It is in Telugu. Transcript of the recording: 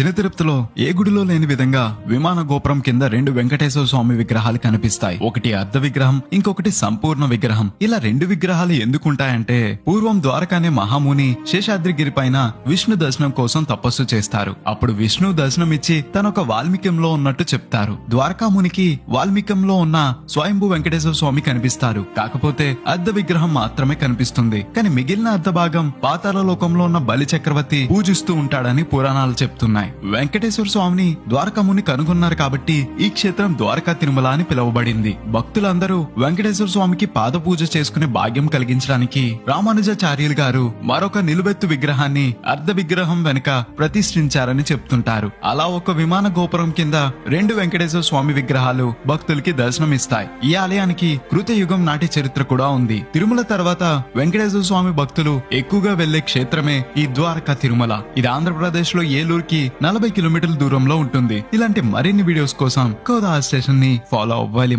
చిన్న తిరుపతిలో ఏ గుడిలో లేని విధంగా విమాన గోపురం కింద రెండు వెంకటేశ్వర స్వామి విగ్రహాలు కనిపిస్తాయి. ఒకటి అర్ధ విగ్రహం ఇంకొకటి సంపూర్ణ విగ్రహం. ఇలా రెండు విగ్రహాలు ఎందుకుంటాయంటే పూర్వం ద్వారకానే మహాముని శేషాద్రిగిరి పైన విష్ణు దర్శనం కోసం తపస్సు చేస్తారు. అప్పుడు విష్ణు దర్శనం ఇచ్చి తనొక వాల్మీకంలో ఉన్నట్టు చెప్తారు. ద్వారకామునికి వాల్మీకంలో ఉన్న స్వయంభు వెంకటేశ్వర స్వామి కనిపిస్తారు. కాకపోతే అర్ధ విగ్రహం మాత్రమే కనిపిస్తుంది. కానీ మిగిలిన అర్ధ భాగం పాతాల లోకంలో ఉన్న బలి చక్రవర్తి పూజిస్తూ ఉంటాడని పురాణాలు చెప్తున్నాయి. వెంకటేశ్వర స్వామిని ద్వారకాముని కనుగొన్నారు కాబట్టి ఈ క్షేత్రం ద్వారకా తిరుమల అని పిలువబడింది. భక్తులందరూ వెంకటేశ్వర స్వామికి పాద పూజ చేసుకునే భాగ్యం కలిగించడానికి రామానుజాచార్యులు గారు మరొక నిలువెత్తు విగ్రహాన్ని అర్ధ విగ్రహం వెనుక ప్రతిష్ఠించారని చెప్తుంటారు. అలా ఒక విమాన గోపురం కింద రెండు వెంకటేశ్వర స్వామి విగ్రహాలు భక్తులకి దర్శనమిస్తాయి. ఈ ఆలయానికి కృతయుగం నాటి చరిత్ర కూడా ఉంది. తిరుమల తర్వాత వెంకటేశ్వర స్వామి భక్తులు ఎక్కువగా వెళ్ళే క్షేత్రమే ఈ ద్వారకా తిరుమల. ఇది ఆంధ్రప్రదేశ్లో ఏలూరుకి నలభై కిలోమీటర్ల దూరంలో ఉంటుంది. ఇలాంటి మరిన్ని వీడియోస్ కోసం కోదా స్టేషన్ని ఫాలో అవ్వాలి